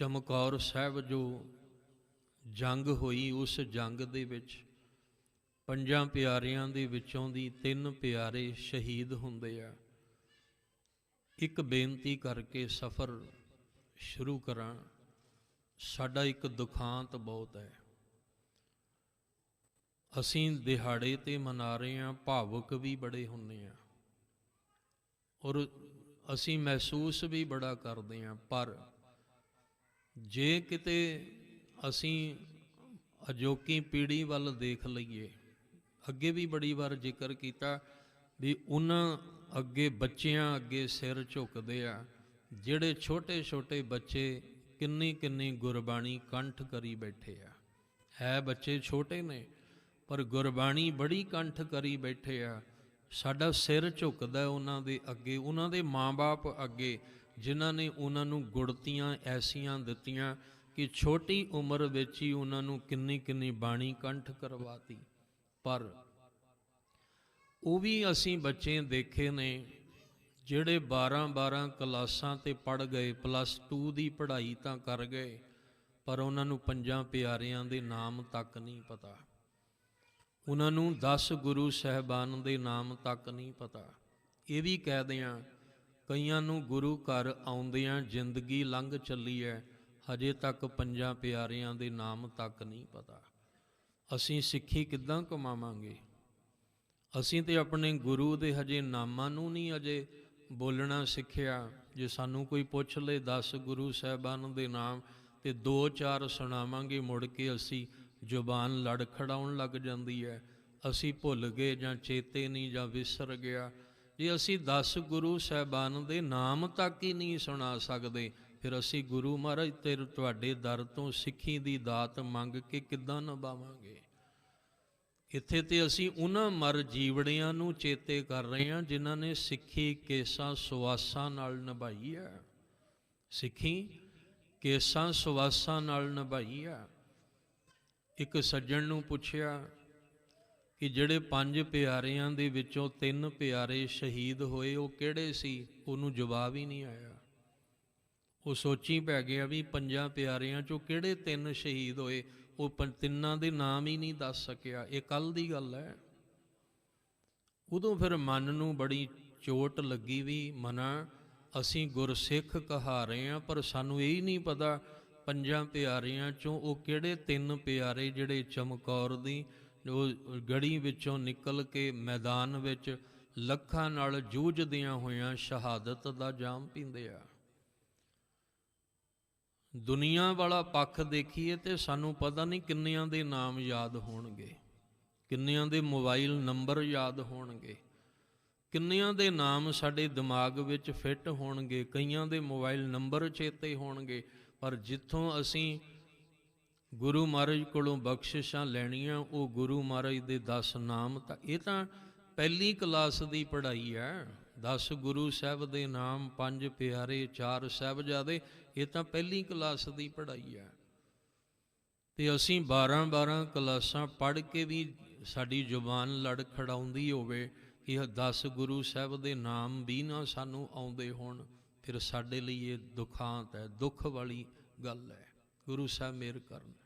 ਚਮਕੌਰ ਸਾਹਿਬ ਜੋ ਜੰਗ ਹੋਈ ਉਸ ਜੰਗ ਦੇ ਵਿੱਚ, ਪੰਜਾਂ ਪਿਆਰਿਆਂ ਦੇ ਵਿੱਚੋਂ ਦੀ ਤਿੰਨ ਪਿਆਰੇ ਸ਼ਹੀਦ ਹੁੰਦੇ ਆ। ਇੱਕ ਬੇਨਤੀ ਕਰਕੇ ਸਫ਼ਰ ਸ਼ੁਰੂ ਕਰਾਂ। ਸਾਡਾ ਇੱਕ ਦੁਖਾਂਤ ਬਹੁਤ ਹੈ। ਅਸੀਂ ਦਿਹਾੜੇ ਤੇ ਮਨਾ ਰਹੇ ਹਾਂ, ਭਾਵੁਕ ਵੀ ਬੜੇ ਹੁੰਨੇ ਆ ਔਰ ਅਸੀਂ ਮਹਿਸੂਸ ਵੀ ਬੜਾ ਕਰਦੇ ਹਾਂ, ਪਰ ਜੇ ਕਿਤੇ ਅਸੀਂ ਅਜੋਕੀ ਪੀੜ੍ਹੀ ਵੱਲ ਦੇਖ ਲਈਏ, ਅੱਗੇ ਵੀ ਬੜੀ ਵਾਰ ਜ਼ਿਕਰ ਕੀਤਾ ਵੀ ਉਹਨਾਂ ਅੱਗੇ ਬੱਚਿਆਂ ਅੱਗੇ ਸਿਰ ਝੁਕਦੇ ਆ, ਜਿਹੜੇ ਛੋਟੇ ਛੋਟੇ ਬੱਚੇ ਕਿੰਨੀ ਕਿੰਨੀ ਗੁਰਬਾਣੀ ਕੰਠ ਕਰੀ ਬੈਠੇ ਆ। ਹੈ ਬੱਚੇ ਛੋਟੇ ਨੇ, ਪਰ ਗੁਰਬਾਣੀ ਬੜੀ ਕੰਠ ਕਰੀ ਬੈਠੇ ਆ। ਸਾਡਾ ਸਿਰ ਝੁਕਦਾ ਉਹਨਾਂ ਦੇ ਅੱਗੇ, ਉਹਨਾਂ ਦੇ ਮਾਪੇ ਅੱਗੇ ਜਿਨ੍ਹਾਂ ਨੇ ਉਹਨਾਂ ਨੂੰ ਗੁੜਤੀਆਂ ਐਸੀਆਂ ਦਿੱਤੀਆਂ ਕਿ ਛੋਟੀ ਉਮਰ ਵਿੱਚ ਹੀ ਉਹਨਾਂ ਨੂੰ ਕਿੰਨੀ ਕਿੰਨੀ ਬਾਣੀ ਕੰਠ ਕਰਵਾਤੀ। ਪਰ ਉਹ ਵੀ ਅਸੀਂ ਬੱਚੇ ਦੇਖੇ ਨੇ, ਜਿਹੜੇ 12-12 ਕਲਾਸਾਂ ਤੇ ਪੜ ਗਏ ਪਲੱਸ 2 ਦੀ ਪੜ੍ਹਾਈ ਤਾਂ ਕਰ ਗਏ, ਪਰ ਉਹਨਾਂ ਨੂੰ ਪੰਜਾਂ ਪਿਆਰਿਆਂ ਦੇ ਨਾਮ ਤੱਕ ਨਹੀਂ ਪਤਾ। ਉਹਨਾਂ ਨੂੰ 10 ਗੁਰੂ ਸਹਿਬਾਨ ਦੇ ਨਾਮ ਤੱਕ ਨਹੀਂ ਪਤਾ। ਇਹ ਵੀ ਕਹਿ ਦਿਆਂ ਕਈਆਂ ਨੂੰ ਗੁਰੂ ਘਰ ਆਉਂਦਿਆਂ ਜ਼ਿੰਦਗੀ ਲੰਘ ਚੱਲੀ ਹੈ ਹਜੇ ਤੱਕ ਪੰਜਾਂ ਪਿਆਰਿਆਂ ਦੇ ਨਾਮ ਤੱਕ ਨਹੀਂ ਪਤਾ। ਅਸੀਂ ਸਿੱਖੀ ਕਿੱਦਾਂ ਕਮਾਵਾਂਗੇ? ਅਸੀਂ ਤੇ ਆਪਣੇ ਗੁਰੂ ਦੇ ਹਜੇ ਨਾਮਾਂ ਨੂੰ ਨਹੀਂ ਅਜੇ ਬੋਲਣਾ ਸਿੱਖਿਆ, ਜੇ ਸਾਨੂੰ ਕੋਈ ਪੁੱਛ ਲੇ 10 ਗੁਰੂ ਸਾਹਿਬਾਨ ਦੇ ਨਾਮ ਤੇ ਦੋ ਚਾਰ ਸੁਣਾਵਾਂਗੇ, ਮੁੜ ਕੇ ਅਸੀਂ ਜ਼ੁਬਾਨ ਲੜ ਖੜਾਉਣ ਲੱਗ ਜਾਂਦੀ ਹੈ ਅਸੀਂ ਭੁੱਲ ਗਏ ਜਾਂ ਚੇਤੇ ਨਹੀਂ ਜਾਂ ਵਿਸਰ ਗਿਆ ਜੇ ਅਸੀਂ 10 ਗੁਰੂ ਸਾਹਿਬਾਨ ਦੇ ਨਾਮ ਤੱਕ ਹੀ ਨਹੀਂ ਸੁਣਾ ਸਕਦੇ, ਫਿਰ ਅਸੀਂ ਗੁਰੂ ਮਹਾਰਾਜ ਤੇ ਤੁਹਾਡੇ ਦਰ ਤੋਂ ਸਿੱਖੀ ਦੀ ਦਾਤ ਮੰਗ ਕੇ ਕਿੱਦਾਂ ਨਿਭਾਵਾਂਗੇ? ਇੱਥੇ ਤੇ ਅਸੀਂ ਉਹਨਾਂ ਮਰ ਜੀਵੜਿਆਂ ਨੂੰ ਚੇਤੇ ਕਰ ਰਹੇ ਹਾਂ ਜਿਨ੍ਹਾਂ ਨੇ ਸਿੱਖੀ ਕੇਸਾਂ ਸੁਵਾਸਾਂ ਨਾਲ ਨਿਭਾਈ ਹੈ ਸਿੱਖੀ ਕੇਸਾਂ ਸੁਵਾਸਾਂ ਨਾਲ ਨਿਭਾਈ ਹੈ ਇੱਕ ਸੱਜਣ ਨੂੰ ਪੁੱਛਿਆ ਕਿ ਜਿਹੜੇ ਪੰਜ ਪਿਆਰਿਆਂ ਦੇ ਵਿੱਚੋਂ ਤਿੰਨ ਪਿਆਰੇ ਸ਼ਹੀਦ ਹੋਏ, ਉਹ ਕਿਹੜੇ ਸੀ? ਉਹਨੂੰ ਜਵਾਬ ਹੀ ਨਹੀਂ ਆਇਆ। ਉਹ ਸੋਚੀ ਪੈ ਗਿਆ ਵੀ ਪੰਜਾਂ ਪਿਆਰਿਆਂ ਚੋਂ ਕਿਹੜੇ ਤਿੰਨ ਸ਼ਹੀਦ ਹੋਏ, ਉਹ ਪੰ- ਤਿੰਨਾਂ ਦੇ ਨਾਮ ਹੀ ਨਹੀਂ ਦੱਸ ਸਕਿਆ। ਇਹ ਕੱਲ ਦੀ ਗੱਲ ਹੈ। ਉਦੋਂ ਫਿਰ ਮਨ ਨੂੰ ਬੜੀ ਚੋਟ ਲੱਗੀ ਵੀ ਮਨਾ, ਅਸੀਂ ਗੁਰਸਿੱਖ ਕਹਾ ਰਹੇ ਹਾਂ, ਪਰ ਸਾਨੂੰ ਇਹ ਹੀ ਨਹੀਂ ਪਤਾ ਪੰਜਾਂ ਪਿਆਰਿਆਂ ਚੋਂ ਉਹ ਕਿਹੜੇ ਤਿੰਨ ਪਿਆਰੇ ਜਿਹੜੇ ਚਮਕੌਰ ਦੀ ਉਹ ਗੜੀ ਵਿੱਚੋਂ ਨਿਕਲ ਕੇ ਮੈਦਾਨ ਵਿੱਚ ਲੱਖਾਂ ਨਾਲ ਜੂਝਦਿਆਂ ਹੋਈਆਂ ਸ਼ਹਾਦਤ ਦਾ ਜਾਮ ਪੀਂਦੇ ਆ। ਦੁਨੀਆ ਵਾਲਾ ਪੱਖ ਦੇਖੀਏ ਤੇ ਸਾਨੂੰ ਪਤਾ ਨਹੀਂ ਕਿੰਨਿਆਂ ਦੇ ਨਾਮ ਯਾਦ ਹੋਣਗੇ, ਕਿੰਨਿਆਂ ਦੇ ਮੋਬਾਈਲ ਨੰਬਰ ਯਾਦ ਹੋਣਗੇ, ਕਿੰਨਿਆਂ ਦੇ ਨਾਮ ਸਾਡੇ ਦਿਮਾਗ ਵਿੱਚ ਫਿੱਟ ਹੋਣਗੇ, ਕਈਆਂ ਦੇ ਮੋਬਾਈਲ ਨੰਬਰ ਚੇਤੇ ਹੋਣਗੇ, ਪਰ ਜਿੱਥੋਂ ਅਸੀਂ ਗੁਰੂ ਮਹਾਰਾਜ ਕੋਲੋਂ ਬਖਸ਼ਿਸ਼ਾਂ ਲੈਣੀਆਂ, ਉਹ ਗੁਰੂ ਮਹਾਰਾਜ ਦੇ 10 ਨਾਮ ਤਾਂ ਇਹ ਤਾਂ ਪਹਿਲੀ ਕਲਾਸ ਦੀ ਪੜ੍ਹਾਈ ਹੈ। 10 ਗੁਰੂ ਸਾਹਿਬ ਦੇ ਨਾਮ, ਪੰਜ ਪਿਆਰੇ, ਚਾਰ ਸਾਹਿਬਜ਼ਾਦੇ, ਇਹ ਤਾਂ ਪਹਿਲੀ ਕਲਾਸ ਦੀ ਪੜ੍ਹਾਈ ਹੈ। ਤੇ ਅਸੀਂ 12 12 ਕਲਾਸਾਂ ਪੜ੍ਹ ਕੇ ਵੀ ਸਾਡੀ ਜ਼ੁਬਾਨ ਲੜ ਖੜਾਉਂਦੀ ਹੋਵੇ ਕਿ ਇਹ 10 ਗੁਰੂ ਸਾਹਿਬ ਦੇ ਨਾਮ ਵੀ ਨਾ ਸਾਨੂੰ ਆਉਂਦੇ ਹੋਣ, ਫਿਰ ਸਾਡੇ ਲਈ ਇਹ ਦੁਖਾਂਤ ਹੈ, ਦੁੱਖ ਵਾਲੀ ਗੱਲ ਹੈ। ਗੁਰੂ ਸਾਹਿਬ ਮਿਹਰ ਕਰਨ